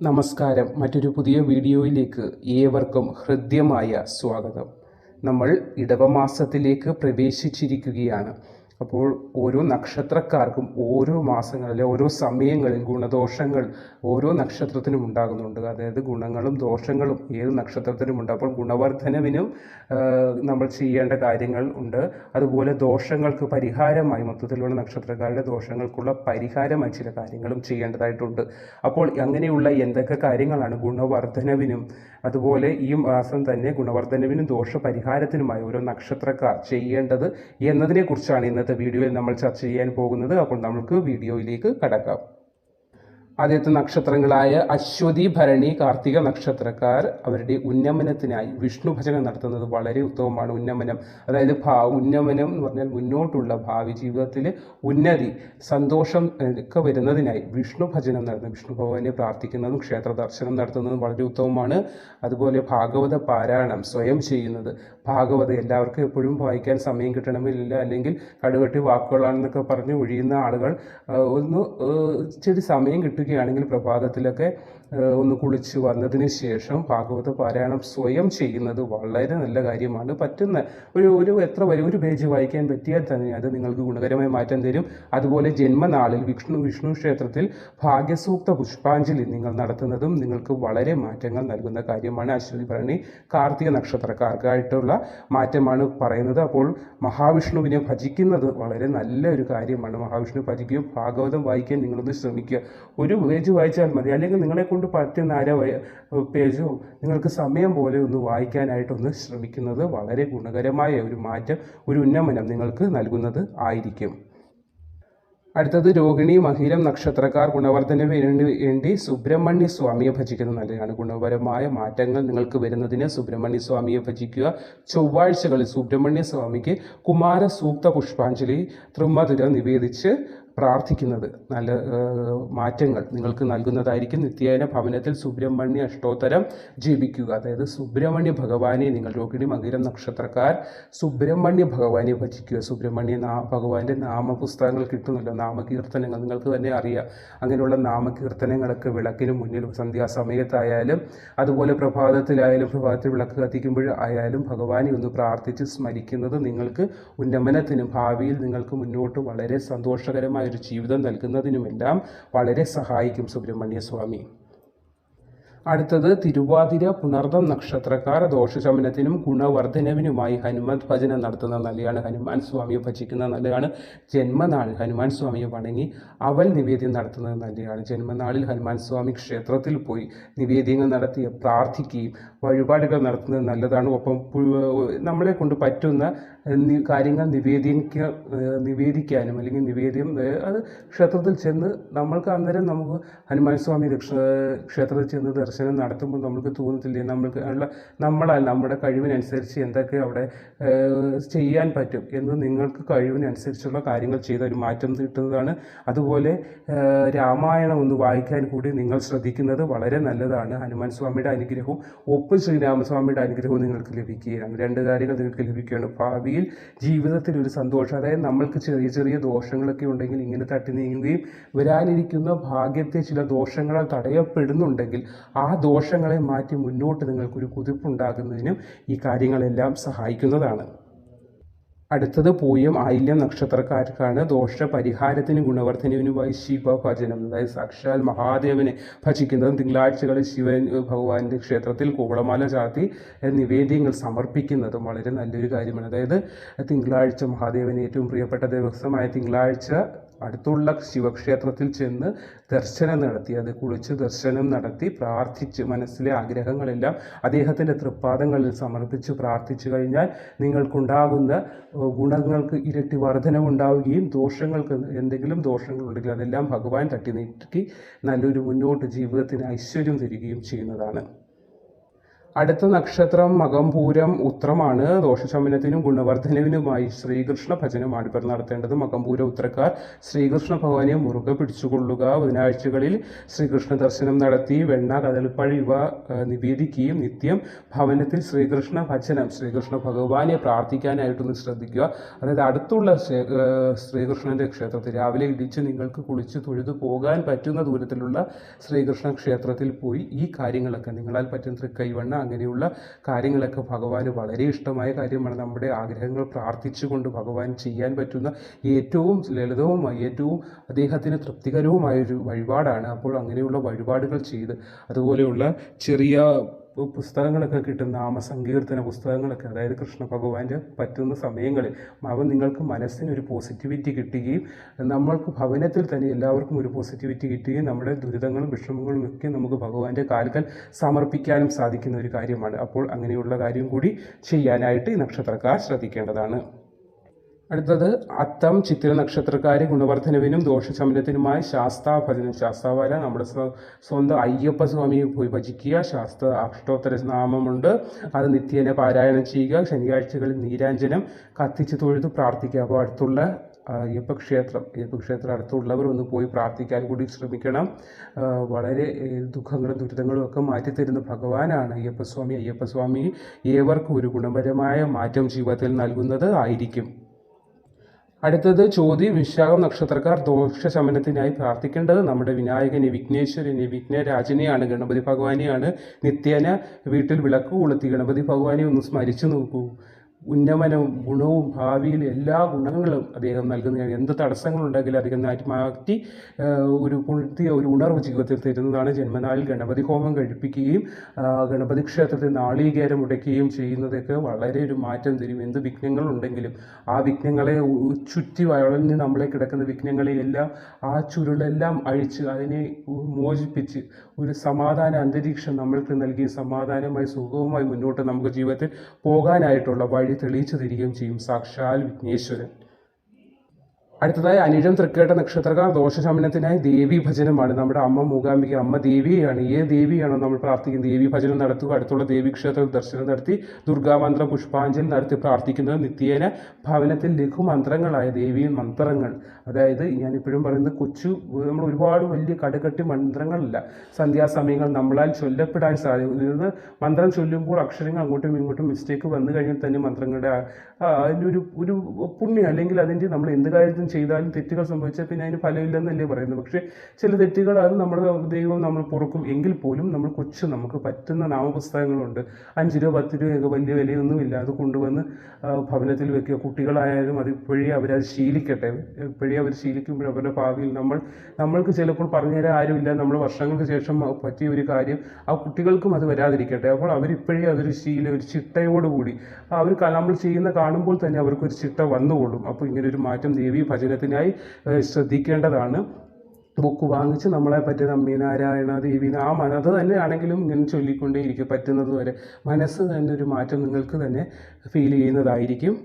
നമസ്കാരം. മറ്റൊരു പുതിയ വീഡിയോയിലേക്ക് ഏവർക്കും ഹൃദ്യമായ സ്വാഗതം. നമ്മൾ ഇടവമാസത്തിലേക്ക് പ്രവേശിച്ചിരിക്കുകയാണ്. അപ്പോൾ ഓരോ നക്ഷത്രക്കാർക്കും ഓരോ മാസങ്ങളിലെ ഓരോ സമയങ്ങളിൽ ഗുണദോഷങ്ങൾ ഓരോ നക്ഷത്രത്തിനും ഉണ്ടാകുന്നുണ്ട്. അതായത് ഗുണങ്ങളും ദോഷങ്ങളും ഏത് നക്ഷത്രത്തിനും ഉണ്ട് അപ്പോൾ ഗുണവർദ്ധനവിനും നമ്മൾ ചെയ്യേണ്ട കാര്യങ്ങൾ ഉണ്ട്. അതുപോലെ ദോഷങ്ങൾക്ക് പരിഹാരമായി മൊത്തത്തിലുള്ള നക്ഷത്രക്കാരുടെ ദോഷങ്ങൾക്കുള്ള പരിഹാരമായി ചില കാര്യങ്ങളും ചെയ്യേണ്ടതായിട്ടുണ്ട്. അപ്പോൾ അങ്ങനെയുള്ള എന്തൊക്കെ കാര്യങ്ങളാണ് ഗുണവർദ്ധനവിനും അതുപോലെ ഈ മാസം തന്നെ ഗുണവർദ്ധനവിനും ദോഷപരിഹാരത്തിനുമായി ഓരോ നക്ഷത്രക്കാർ ചെയ്യേണ്ടത് എന്നതിനെക്കുറിച്ചാണ് ഇന്നത്തെ വീഡിയോയിൽ നമ്മൾ ചർച്ച ചെയ്യാൻ പോകുന്നത്. അപ്പോൾ നമുക്ക് വീഡിയോയിലേക്ക് കടക്കാം. ആദ്യത്തെ നക്ഷത്രങ്ങളായ അശ്വതി ഭരണി കാർത്തിക നക്ഷത്രക്കാർ അവരുടെ ഉന്നമനത്തിനായി വിഷ്ണു ഭജനം നടത്തുന്നത് വളരെ ഉത്തമമാണ്. ഉന്നമനം അതായത് ഭാ ഉന്നമനം എന്ന് പറഞ്ഞാൽ മുന്നോട്ടുള്ള ഭാവി ജീവിതത്തിൽ ഉന്നതി സന്തോഷം ഒക്കെ വരുന്നതിനായി വിഷ്ണു ഭജനം നടത്തുന്നത് വിഷ്ണു ഭഗവാനെ പ്രാർത്ഥിക്കുന്നതും ക്ഷേത്ര ദർശനം നടത്തുന്നതും വളരെ ഉത്തമമാണ്. അതുപോലെ ഭാഗവത പാരായണം സ്വയം ചെയ്യുന്നത് ഭാഗവത എല്ലാവർക്കും എപ്പോഴും വായിക്കാൻ സമയം കിട്ടണമെന്നില്ല. അല്ലെങ്കിൽ കടുകട്ടി വാക്കുകളാണെന്നൊക്കെ പറഞ്ഞ് ഒഴിയുന്ന ആളുകൾ ഒന്ന് ഇച്ചിരി സമയം കിട്ടുകയാണെങ്കിൽ പ്രഭാതത്തിലൊക്കെ ഒന്ന് കുളിച്ച് വന്നതിന് ശേഷം ഭാഗവത പാരായണം സ്വയം ചെയ്യുന്നത് വളരെ നല്ല കാര്യമാണ്. പറ്റുന്ന ഒരു ഒരു എത്ര വരെ ഒരു പേജ് വായിക്കാൻ പറ്റിയാൽ തന്നെ അത് നിങ്ങൾക്ക് ഗുണകരമായ മാറ്റം തരും. അതുപോലെ ജന്മനാളിൽ വിഷ്ണു വിഷ്ണു ക്ഷേത്രത്തിൽ ഭാഗ്യസൂക്ത പുഷ്പാഞ്ജലി നിങ്ങൾ നടത്തുന്നതും നിങ്ങൾക്ക് വളരെ മാറ്റങ്ങൾ നൽകുന്ന കാര്യമാണ്. അശ്വതി ഭരണി കാർത്തിക നക്ഷത്രക്കാർക്കായിട്ടുള്ള മാറ്റമാണ് പറയുന്നത്. അപ്പോൾ മഹാവിഷ്ണുവിനെ ഭജിക്കുന്നത് വളരെ നല്ല ഒരു കാര്യമാണ്. മഹാവിഷ്ണു ഭജിക്കുകയും ഭാഗവതം വായിക്കാൻ നിങ്ങളൊന്ന് ശ്രമിക്കുക. ഒരു പേജ് വായിച്ചാൽ മതി. അല്ലെങ്കിൽ നിങ്ങളെ കൊണ്ട് പറ്റുന്ന അര പേജോ നിങ്ങൾക്ക് സമയം പോലെ ഒന്ന് വായിക്കാനായിട്ടൊന്ന് ശ്രമിക്കുന്നത് വളരെ ഗുണകരമായ ഒരു മാറ്റം ഒരു ഉന്നമനം നിങ്ങൾക്ക് നൽകുന്നത് ആയിരിക്കും. അടുത്തത് രോഹിണി മഹിരം നക്ഷത്രക്കാർ ഗുണവർദ്ധന വേണ്ടി സുബ്രഹ്മണ്യ സ്വാമിയെ ഭജിക്കുന്നത് നല്ലതാണ്. ഗുണപരമായ മാറ്റങ്ങൾ നിങ്ങൾക്ക് വരുന്നതിന് സുബ്രഹ്മണ്യ സ്വാമിയെ ഭജിക്കുക. ചൊവ്വാഴ്ചകളിൽ സുബ്രഹ്മണ്യ സ്വാമിക്ക് കുമാര സൂക്ത പുഷ്പാഞ്ജലി തൃമ്മധുര നിവേദിച്ച് പ്രാർത്ഥിക്കുന്നത്. നല്ല മാറ്റങ്ങൾ നിങ്ങൾക്ക് നൽകുന്നതായിരിക്കും. നിത്യേന ഭവനത്തിൽ സുബ്രഹ്മണ്യ അഷ്ടോത്തരം ജപിക്കുക. അതായത് സുബ്രഹ്മണ്യ ഭഗവാനെ നിങ്ങൾ രോഹിണി മകരം നക്ഷത്രക്കാർ സുബ്രഹ്മണ്യ ഭഗവാനെ ഭജിക്കുക. സുബ്രഹ്മണ്യ ഭഗവാന്റെ നാമപുസ്തകങ്ങൾ കിട്ടുന്നല്ലോ. നാമകീർത്തനങ്ങൾ നിങ്ങൾക്ക് തന്നെ അറിയാം. അങ്ങനെയുള്ള നാമകീർത്തനങ്ങളൊക്കെ വിളക്കിന് മുന്നിൽ സന്ധ്യാസമയത്തായാലും അതുപോലെ പ്രഭാതത്തിലായാലും പ്രഭാതത്തിൽ വിളക്ക് കത്തിക്കുമ്പോൾ ആയാലും ഭഗവാനെ ഒന്ന് പ്രാർത്ഥിച്ച് സ്മരിക്കുന്നത് നിങ്ങൾക്ക് ഉന്നമനത്തിനും ഭാവിയിൽ നിങ്ങൾക്ക് മുന്നോട്ട് വളരെ സന്തോഷകരമായ ഒരു ജീവിതം നൽകുന്നതിനുമെല്ലാം വളരെ സഹായിക്കും സുബ്രഹ്മണ്യ സ്വാമി. അടുത്തത് തിരുവാതിര പുണർദം നക്ഷത്രക്കാർ ദോഷശമനത്തിനും ഗുണവർദ്ധനവിനുമായി ഹനുമാൻ ഭജനം നടത്തുന്ന നല്ലയാണ്. ഹനുമാൻ സ്വാമിയെ ഭജിക്കുന്ന നല്ലതാണ്. ജന്മനാൾ ഹനുമാൻ സ്വാമിയെ വണങ്ങി അവൽ നിവേദ്യം നടത്തുന്നത് നല്ലതാണ് ജന്മനാളിൽ ഹനുമാൻ സ്വാമി ക്ഷേത്രത്തിൽ പോയി നിവേദ്യങ്ങൾ നടത്തി പ്രാർത്ഥിക്കുകയും വഴിപാടുകൾ നടത്തുന്നത് നല്ലതാണ്. ഒപ്പം നമ്മളെ കൊണ്ട് പറ്റുന്ന കാര്യങ്ങൾ നിവേദിക്ക നിവേദിക്കാനും അല്ലെങ്കിൽ നിവേദ്യം അത് ക്ഷേത്രത്തിൽ ചെന്ന് നമ്മൾക്ക് അന്നേരം നമുക്ക് ഹനുമാൻ സ്വാമി ക്ഷേത്രത്തിൽ ചെന്ന് ദർശനം നടത്തുമ്പോൾ നമുക്ക് തോന്നത്തില്ലേ? നമ്മൾക്ക് ഉള്ള നമ്മളാൽ നമ്മുടെ കഴിവിനനുസരിച്ച് എന്തൊക്കെ അവിടെ ചെയ്യാൻ പറ്റും എന്ന് നിങ്ങൾക്ക് കഴിവിനനുസരിച്ചുള്ള കാര്യങ്ങൾ ചെയ്ത ഒരു മാറ്റം കിട്ടുന്നതാണ്. അതുപോലെ രാമായണം ഒന്ന് വായിക്കാൻ കൂടി നിങ്ങൾ ശ്രദ്ധിക്കുന്നത് വളരെ നല്ലതാണ്. ഹനുമാൻ സ്വാമിയുടെ അനുഗ്രഹവും ഒപ്പ് ശ്രീരാമസ്വാമിയുടെ അനുഗ്രഹവും നിങ്ങൾക്ക് ലഭിക്കുകയാണ്. രണ്ട് കാര്യങ്ങൾ നിങ്ങൾക്ക് ലഭിക്കുകയാണ്. ഭാവിയിൽ ജീവിതത്തിൽ ഒരു സന്തോഷം അതായത് നമ്മൾക്ക് ചെറിയ ചെറിയ ദോഷങ്ങളൊക്കെ ഉണ്ടെങ്കിൽ ഇങ്ങനെ തട്ടി നീങ്ങുകയും വരാനിരിക്കുന്ന ഭാഗ്യത്തെ ചില ദോഷങ്ങളാൽ തടയപ്പെടുന്നുണ്ടെങ്കിൽ ദോഷങ്ങളെ മാറ്റി മുന്നോട്ട് നിങ്ങൾക്കൊരു കുതിപ്പുണ്ടാകുന്നതിനും ഈ കാര്യങ്ങളെല്ലാം സഹായിക്കുന്നതാണ്. അടുത്തത് പൂയം ആയില്യം നക്ഷത്രക്കാർക്കാണ് ദോഷ പരിഹാരത്തിനും ഗുണവർദ്ധനവിനുമായി ശിവഭജനം. അതായത് സാക്ഷാൽ മഹാദേവനെ ഭജിക്കുന്നതും തിങ്കളാഴ്ചകളിൽ ശിവൻ ഭഗവാന്റെ ക്ഷേത്രത്തിൽ കൂവളമാല ചാത്തി നിവേദ്യങ്ങൾ സമർപ്പിക്കുന്നതും വളരെ നല്ലൊരു കാര്യമാണ്. അതായത് തിങ്കളാഴ്ച മഹാദേവന് ഏറ്റവും പ്രിയപ്പെട്ട ദിവസമായ തിങ്കളാഴ്ച അടുത്തുള്ള ശിവക്ഷേത്രത്തിൽ ചെന്ന് ദർശനം നടത്തി അത് കുളിച്ച് ദർശനം നടത്തി പ്രാർത്ഥിച്ച് മനസ്സിലെ ആഗ്രഹങ്ങളെല്ലാം അദ്ദേഹത്തിന്റെ തൃപ്പാദങ്ങളിൽ സമർപ്പിച്ച് പ്രാർത്ഥിച്ചു കഴിഞ്ഞാൽ നിങ്ങൾക്കുണ്ടാകുന്ന ഗുണങ്ങൾക്ക് ഇരട്ടി വർധനവുണ്ടാവുകയും ദോഷങ്ങൾക്ക് എന്തെങ്കിലും ദോഷങ്ങളുണ്ടെങ്കിൽ അതെല്ലാം ഭഗവാൻ തട്ടി നീക്കി നല്ലൊരു മുന്നോട്ട് ജീവിതത്തിന് ഐശ്വര്യം തരികയും ചെയ്യുന്നതാണ്. അടുത്ത നക്ഷത്രം മകംപൂരം ഉത്രമാണ്. ദോഷശമനത്തിനും ഗുണവർദ്ധനവിനുമായി ശ്രീകൃഷ്ണ ഭജനമാണ് ഇവർ നടത്തേണ്ടത് മകംപൂര ഉത്രക്കാർ. ശ്രീകൃഷ്ണ ഭഗവാനെ മുറുകെ പിടിച്ചുകൊള്ളുക. ബുധനാഴ്ചകളിൽ ശ്രീകൃഷ്ണ ദർശനം നടത്തി വെണ്ണ കദളിപ്പഴം ഇവ നിവേദിക്കുകയും നിത്യം ഭവനത്തിൽ ശ്രീകൃഷ്ണ ഭജനം ശ്രീകൃഷ്ണ ഭഗവാനെ പ്രാർത്ഥിക്കാനായിട്ടൊന്ന് ശ്രദ്ധിക്കുക. അതായത് അടുത്തുള്ള ശ്രീകൃഷ്ണന്റെ ക്ഷേത്രത്തിൽ രാവിലെ ഇടിച്ച് നിങ്ങൾക്ക് കുളിച്ച് തൊഴുതു പോകാൻ പറ്റുന്ന ദൂരത്തിലുള്ള ശ്രീകൃഷ്ണ ക്ഷേത്രത്തിൽ പോയി ഈ കാര്യങ്ങളൊക്കെ നിങ്ങളാൽ പറ്റുന്ന തൃക്കൈവണ്ണ അങ്ങനെയുള്ള കാര്യങ്ങളൊക്കെ ഭഗവാന് വളരെ ഇഷ്ടമായ കാര്യമാണ്. നമ്മുടെ ആഗ്രഹങ്ങൾ പ്രാർത്ഥിച്ചുകൊണ്ട് ഭഗവാൻ ചെയ്യാൻ പറ്റുന്ന ഏറ്റവും ലളിതവുമായി ഏറ്റവും അദ്ദേഹത്തിന് തൃപ്തികരവുമായൊരു വഴിപാടാണ്. അപ്പോൾ അങ്ങനെയുള്ള വഴിപാടുകൾ ചെയ്ത് അതുപോലെയുള്ള ചെറിയ പുസ്തകങ്ങളൊക്കെ കിട്ടും നാമസങ്കീർത്തന പുസ്തകങ്ങളൊക്കെ അതായത് കൃഷ്ണ ഭഗവാന്റെ പറ്റുന്ന സമയങ്ങളിൽ അവ നിങ്ങൾക്ക് മനസ്സിനൊരു പോസിറ്റിവിറ്റി കിട്ടുകയും നമ്മൾക്ക് ഭവനത്തിൽ തന്നെ എല്ലാവർക്കും ഒരു പോസിറ്റിവിറ്റി കിട്ടുകയും നമ്മുടെ ദുരിതങ്ങളും വിഷമങ്ങളും ഒക്കെ നമുക്ക് ഭഗവാന്റെ കാൽക്കൽ സമർപ്പിക്കാനും സാധിക്കുന്ന ഒരു കാര്യമാണ്. അപ്പോൾ അങ്ങനെയുള്ള കാര്യം കൂടി ചെയ്യാനായിട്ട് ഈ നക്ഷത്രക്കാർ ശ്രദ്ധിക്കേണ്ടതാണ്. അടുത്തത് അത്തം ചിത്തിര നക്ഷത്രക്കാരെ ഗുണവർദ്ധനവിനും ദോഷശമനത്തിനുമായി ശാസ്താഭജനം ശാസ്താവാല നമ്മുടെ സ്വ- സ്വന്തം അയ്യപ്പ സ്വാമിയെ പോയി ഭജിക്കുക. ശാസ്ത്ര അഷ്ടോത്തര നാമമുണ്ട്. അത് നിത്യേന പാരായണം ചെയ്യുക. ശനിയാഴ്ചകളിൽ നീരാഞ്ജനം. കത്തിച്ച് തൊഴുത് പ്രാർത്ഥിക്കുക. അപ്പോൾ അടുത്തുള്ള അയ്യപ്പ ക്ഷേത്രം അയ്യപ്പ ക്ഷേത്രം അടുത്തുള്ളവർ ഒന്ന് പോയി പ്രാർത്ഥിക്കാൻ കൂടി ശ്രമിക്കണം. വളരെ ദുഃഖങ്ങളും ദുരിതങ്ങളും ഒക്കെ മാറ്റിത്തരുന്ന ഭഗവാനാണ് അയ്യപ്പസ്വാമി. അയ്യപ്പസ്വാമി ഏവർക്കും ഒരു ഗുണപരമായ മാറ്റം ജീവിതത്തിൽ നൽകുന്നത് ആയിരിക്കും. അടുത്തത് ചോതി വിശാഖം നക്ഷത്രക്കാർ ദോഷ ശമനത്തിനായി പ്രാർത്ഥിക്കേണ്ടത് നമ്മുടെ വിനായകനെ വിഘ്നേശ്വരനെ വിഘ്നരാജനെയാണ് ഗണപതി ഭഗവാനെയാണ്. നിത്യേന വീട്ടിൽ വിളക്ക് കൊളുത്തി ഗണപതി ഭഗവാനെ ഒന്ന് സ്മരിച്ചു നോക്കൂ. ഉന്നമനവും ഗുണവും ഭാവിയിൽ എല്ലാ ഗുണങ്ങളും അദ്ദേഹം നൽകുന്നതാണ് എന്ത് തടസ്സങ്ങളുണ്ടെങ്കിലും അദ്ദേഹം മാറ്റി ഒരു പുതിയ ഒരു ഉണർവ് ജീവിതത്തിൽ തരുന്നതാണ്. ജന്മനാളിൽ ഗണപതി ഹോമം കഴിപ്പിക്കുകയും ഗണപതി ക്ഷേത്രത്തിൽ നാളീകേരം ഉടയ്ക്കുകയും ചെയ്യുന്നതൊക്കെ വളരെ ഒരു മാറ്റം തരും. എന്ത് വിഘ്നങ്ങളുണ്ടെങ്കിലും ആ വിഘ്നങ്ങളെ ചുറ്റി വളഞ്ഞ് നമ്മളെ കിടക്കുന്ന വിഘ്നങ്ങളെയെല്ലാം ആ ചുരുളെല്ലാം അഴിച്ച് അതിനെ മോചിപ്പിച്ച് ഒരു സമാധാന അന്തരീക്ഷം നമ്മൾക്ക് നൽകി സമാധാനമായി സുഖവുമായി മുന്നോട്ട് നമുക്ക് ജീവിതത്തിൽ പോകാനായിട്ടുള്ള വഴി തെളിയിച്ചു തരികയും ചെയ്യും സാക്ഷാൽ വിഘ്നേശ്വരൻ. അടുത്തതായി അനിഴം തൃക്കേട്ട നക്ഷത്രക്കാർ ദോഷശമനത്തിനായി ദേവി ഭജനമാണ്. നമ്മുടെ അമ്മ മൂകാംബിക അമ്മ ദേവിയാണ് ഏത് ദേവിയാണോ നമ്മൾ പ്രാർത്ഥിക്കുന്നത്? ദേവി ഭജനം നടത്തുക അടുത്തുള്ള ദേവി ക്ഷേത്രത്തിൽ ദർശനം നടത്തി ദുർഗാമന്ത്ര പുഷ്പാഞ്ജലി നടത്തി പ്രാർത്ഥിക്കുന്നത് നിത്യേന ഭവനത്തിൽ ലഘുമന്ത്രങ്ങളായ ദേവി മന്ത്രങ്ങൾ. അതായത് ഞാൻ ഇപ്പോഴും പറയുന്നത് കൊച്ചു നമ്മൾ ഒരുപാട് വലിയ കടുകട്ടി മന്ത്രങ്ങളല്ല. സന്ധ്യാസമയങ്ങൾ നമ്മളാൽ ചൊല്ലപ്പെടാൻ സാധിക്കുന്നത് മന്ത്രം ചൊല്ലുമ്പോൾ അക്ഷരങ്ങൾ അങ്ങോട്ടും ഇങ്ങോട്ടും മിസ്റ്റേക്ക് വന്നു കഴിഞ്ഞാൽ തന്നെ മന്ത്രങ്ങളുടെ അതിന്റെ ഒരു ഒരു പുണ്യം അല്ലെങ്കിൽ അതിന്റെ നമ്മൾ എന്ത് കാര്യത്തിനും ചെയ്താലും തെറ്റുകൾ സംഭവിച്ചാൽ പിന്നെ അതിന് ഫലമില്ലെന്നല്ലേ പറയുന്നത്. പക്ഷേ ചില തെറ്റുകൾ അത് നമ്മുടെ ദൈവം നമ്മൾ പുറക്കും. എങ്കിൽ പോലും നമ്മൾ കൊച്ചു നമുക്ക് പറ്റുന്ന നാമപുസ്തകങ്ങളുണ്ട്. അഞ്ച് രൂപ പത്ത് രൂപയൊക്കെ വലിയ വിലയൊന്നുമില്ല. അത് കൊണ്ടുവന്ന് ഭവനത്തിൽ വെക്കുക. കുട്ടികളായാലും അത് ഇപ്പോഴേ അവരത് ശീലിക്കട്ടെ. ഇപ്പോഴേ അവർ ശീലിക്കുമ്പോൾ അവരുടെ ഭാവിയിൽ നമ്മൾ നമ്മൾക്ക് ചിലപ്പോൾ പറഞ്ഞുതരാൻ ആരുമില്ല. നമ്മൾ വർഷങ്ങൾക്ക് ശേഷം പറ്റിയ ഒരു കാര്യം ആ കുട്ടികൾക്കും അത് വരാതിരിക്കട്ടെ. അപ്പോൾ അവരിപ്പോഴേ അതൊരു ശീലം ഒരു ചിട്ടയോടുകൂടി. അവർ നമ്മൾ ചെയ്യുന്ന കാണുമ്പോൾ തന്നെ അവർക്കൊരു ചിട്ട വന്നുകൊള്ളും. അപ്പോൾ ഇങ്ങനെ ഒരു മാറ്റം ദേവി ഏഹ്, ശ്രദ്ധിക്കേണ്ടതാണ്. ബുക്ക് വാങ്ങിച്ച് നമ്മളെ പറ്റി നമ്പിനാരായണ ദേവി ആ മന അത് തന്നെയാണെങ്കിലും ഇങ്ങനെ ചൊല്ലിക്കൊണ്ടേ ഇരിക്കും പറ്റുന്നത് വരെ. മനസ്സ് തന്നെ ഒരു മാറ്റം നിങ്ങൾക്ക് തന്നെ ഫീൽ ചെയ്യുന്നതായിരിക്കും.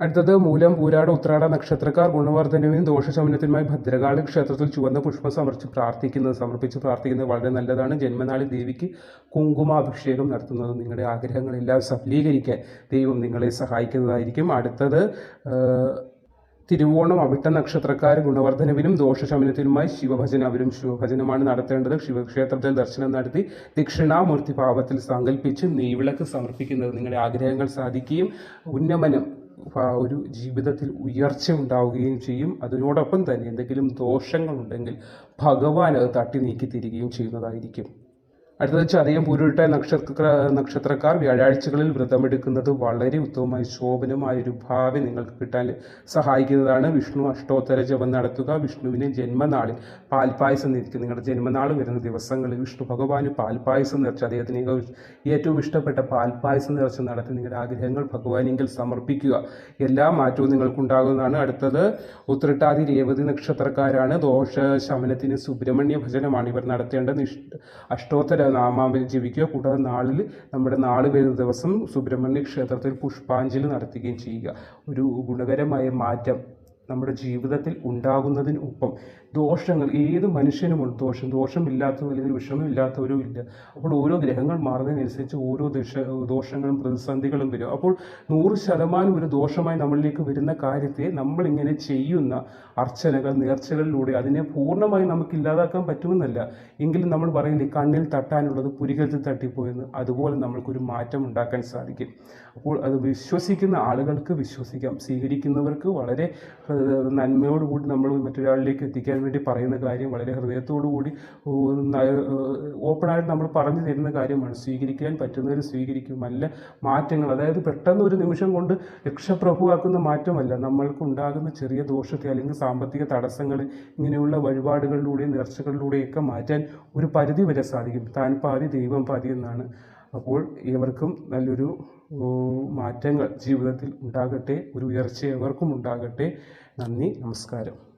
അടുത്തത് മൂലം പൂരാട ഉത്രാട നക്ഷത്രക്കാർ ഗുണവർദ്ധനവിനും ദോഷശമനത്തിനുമായി ഭദ്രകാളി ക്ഷേത്രത്തിൽ ചുവന്ന പുഷ്പം സമർപ്പിച്ച് പ്രാർത്ഥിക്കുന്നത് സമർപ്പിച്ച് പ്രാർത്ഥിക്കുന്നത് വളരെ നല്ലതാണ്. ജന്മനാളി ദേവിക്ക് കുങ്കുമാഭിഷേകം നടത്തുന്നത് നിങ്ങളുടെ ആഗ്രഹങ്ങളെല്ലാം സഫലീകരിക്കാൻ ദൈവം നിങ്ങളെ സഹായിക്കുന്നതായിരിക്കും. അടുത്തത് തിരുവോണം അവിട്ട നക്ഷത്രക്കാർ ഗുണവർദ്ധനവിനും ദോഷശമനത്തിനുമായി ശിവഭജന അവരും ശിവഭജനമാണ് നടത്തേണ്ടത്. ശിവക്ഷേത്രത്തിൽ ദർശനം നടത്തി ദക്ഷിണാമൂർത്തി ഭാവത്തിൽ സങ്കല്പിച്ച് നെയ്വിളക്ക് സമർപ്പിക്കുന്നത് നിങ്ങളുടെ ആഗ്രഹങ്ങൾ സാധിക്കുകയും ഉന്നമനം ഒരു ജീവിതത്തിൽ ഉയർച്ച ഉണ്ടാവുകയും ചെയ്യും. അതിനോടൊപ്പം തന്നെ എന്തെങ്കിലും ദോഷങ്ങളുണ്ടെങ്കിൽ ഭഗവാൻ അത് തട്ടി നീക്കി തരികയും ചെയ്യുന്നതായിരിക്കും. അടുത്തത് ചതയം പൂരുട്ട നക്ഷത്ര നക്ഷത്രക്കാർ വ്യാഴാഴ്ചകളിൽ വ്രതമെടുക്കുന്നത് വളരെ ഉത്തമമായ ശോഭനമായ ഒരു ഭാവി നിങ്ങൾക്ക് കിട്ടാൻ സഹായിക്കുന്നതാണ്. വിഷ്ണു അഷ്ടോത്തര ജപം നടത്തുക. വിഷ്ണുവിനെ ജന്മനാളിൽ പാൽപ്പായസം നിൽക്കുക നിങ്ങളുടെ ജന്മനാൾ വരുന്ന ദിവസങ്ങളിൽ വിഷ്ണു ഭഗവാന് പാൽപ്പായസം നിറച്ച് അദ്ദേഹത്തിന് ഏറ്റവും ഇഷ്ടപ്പെട്ട പാൽപ്പായസം നിറച്ച് നടത്തി നിങ്ങളുടെ ആഗ്രഹങ്ങൾ ഭഗവാനെങ്കിൽ സമർപ്പിക്കുക. എല്ലാ മാറ്റവും നിങ്ങൾക്കുണ്ടാകുന്നതാണ്. അടുത്തത് ഉത്രട്ടാതി രേവതി നക്ഷത്രക്കാരാണ്. ദോഷ ശമനത്തിന് സുബ്രഹ്മണ്യ ഭജനമാണ് ഇവർ നടത്തേണ്ടത്. അഷ്ടോത്തര നാമാവലി ജീവിക്കുക. കൂടാതെ നാളിൽ നമ്മുടെ നാൾ വരുന്ന ദിവസം സുബ്രഹ്മണ്യ ക്ഷേത്രത്തിൽ പുഷ്പാഞ്ജലി നടത്തുകയും ചെയ്യുക. ഒരു ഗുണകരമായ മാറ്റം നമ്മുടെ ജീവിതത്തിൽ ഉണ്ടാകുന്നതിന് ഒപ്പം ദോഷങ്ങൾ ഏത് മനുഷ്യനുമുണ്ട് ദോഷം? ദോഷമില്ലാത്തവരും അല്ലെങ്കിൽ വിഷമമില്ലാത്തവരും ഇല്ല. അപ്പോൾ ഓരോ ഗ്രഹങ്ങൾ മാറുന്നതിനനുസരിച്ച് ഓരോ ദിശ ദോഷങ്ങളും പ്രതിസന്ധികളും വരും. അപ്പോൾ നൂറ് ശതമാനം ഒരു ദോഷമായി നമ്മളിലേക്ക് വരുന്ന കാര്യത്തെ നമ്മളിങ്ങനെ ചെയ്യുന്ന അർച്ചനകൾ നേർച്ചകളിലൂടെ അതിനെ പൂർണമായി നമുക്ക് ഇല്ലാതാക്കാൻ പറ്റുമെന്നല്ല. എങ്കിലും നമ്മൾ പറയുന്നത് കണ്ണിൽ തട്ടാനുള്ളത് പുരികത്തിൽ തട്ടിപ്പോയെന്ന്. അതുപോലെ നമ്മൾക്കൊരു മാറ്റം ഉണ്ടാക്കാൻ സാധിക്കും. അപ്പോൾ അത് വിശ്വസിക്കുന്ന ആളുകൾക്ക് വിശ്വസിക്കാം. സ്വീകരിക്കുന്നവർക്ക് വളരെ നന്മയോടുകൂടി നമ്മൾ മറ്റൊരാളിലേക്ക് എത്തിക്കാൻ വേണ്ടി പറയുന്ന കാര്യം വളരെ ഹൃദയത്തോടു കൂടി ഓപ്പണായിട്ട് നമ്മൾ പറഞ്ഞു തരുന്ന കാര്യമാണ്. സ്വീകരിക്കാൻ പറ്റുന്നവർ സ്വീകരിക്കും. നല്ല മാറ്റങ്ങൾ അതായത് പെട്ടെന്ന് ഒരു നിമിഷം കൊണ്ട് രക്ഷപ്രഭുവാക്കുന്ന മാറ്റമല്ല. നമ്മൾക്കുണ്ടാകുന്ന ചെറിയ ദോഷത്തെ അല്ലെങ്കിൽ സാമ്പത്തിക തടസ്സങ്ങൾ ഇങ്ങനെയുള്ള വഴിപാടുകളിലൂടെയും നേർച്ചകളിലൂടെയൊക്കെ മാറ്റാൻ ഒരു പരിധി വരെ സാധിക്കും. താൻ പാതി ദൈവം പാതി എന്നാണ്. അപ്പോൾ ഏവർക്കും നല്ലൊരു മാറ്റങ്ങൾ ജീവിതത്തിൽ ഉണ്ടാകട്ടെ. ഒരു ഉയർച്ച ഏവർക്കും ഉണ്ടാകട്ടെ. നന്ദി നമസ്കാരം.